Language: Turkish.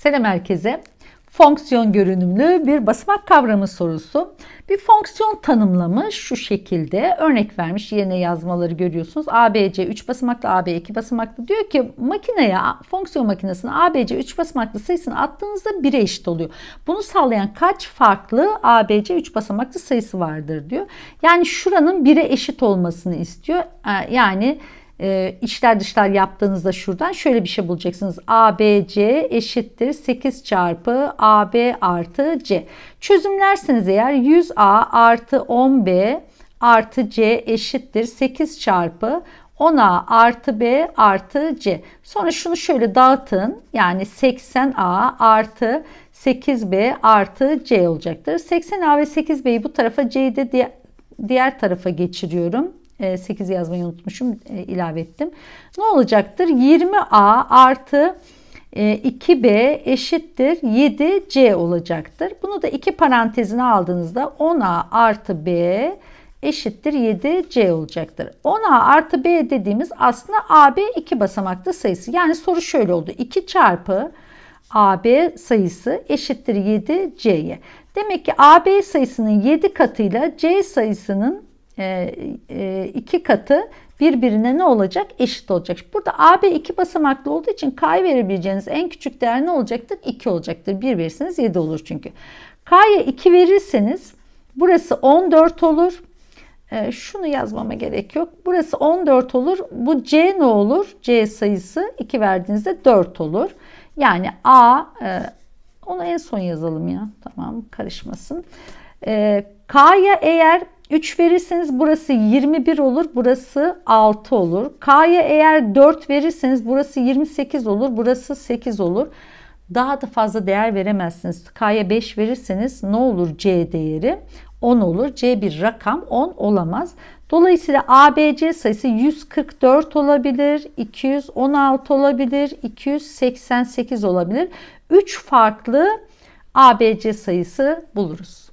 Selam herkese. Fonksiyon görünümlü bir basamak kavramı sorusu. Bir fonksiyon tanımlamış şu şekilde örnek vermiş yerine yazmaları görüyorsunuz. ABC 3 basamaklı AB 2 basamaklı diyor ki makineye fonksiyon makinesine ABC 3 basamaklı sayısını attığınızda 1'e eşit oluyor. Bunu sağlayan kaç farklı ABC 3 basamaklı sayısı vardır diyor. Yani şuranın 1'e eşit olmasını istiyor. Ee, Yani e, içler dışlar yaptığınızda şuradan şöyle bir şey bulacaksınız. ABC eşittir 8 çarpı AB artı C. Çözümlerseniz eğer 100A artı 10B artı C eşittir 8 çarpı 10A artı B artı C. Sonra şunu şöyle dağıtın. Yani 80A artı 8B artı C olacaktır. 80A ve 8B'yi bu tarafa C'yi de diğer tarafa geçiriyorum. 8 yazmayı unutmuşum ilave ettim. Ne olacaktır? 20A artı 2B eşittir 7C olacaktır. Bunu da iki parantezine aldığınızda 10A artı B eşittir 7C olacaktır. 10A artı B dediğimiz aslında AB iki basamaklı sayısı. Yani soru şöyle oldu. 2 çarpı AB sayısı eşittir 7C'ye. Demek ki AB sayısının 7 katıyla C sayısının e, e, iki katı birbirine ne olacak? Eşit olacak. Burada AB iki basamaklı olduğu için K'ya verebileceğiniz en küçük değer ne olacaktır? 2 olacaktır. 1 verirseniz 7 olur çünkü. K'ya 2 verirseniz burası 14 olur. E, şunu yazmama gerek yok. Burası 14 olur. Bu C ne olur? C sayısı 2 verdiğinizde 4 olur. Yani A onu en son yazalım ya. Tamam karışmasın. K'ya eğer 3 verirseniz burası 21 olur, burası 6 olur. K'ya eğer 4 verirseniz burası 28 olur, burası 8 olur. Daha da fazla değer veremezsiniz. K'ya 5 verirseniz ne olur C değeri? 10 olur. C bir rakam 10 olamaz. Dolayısıyla ABC sayısı 144 olabilir, 216 olabilir, 288 olabilir. 3 farklı ABC sayısı buluruz.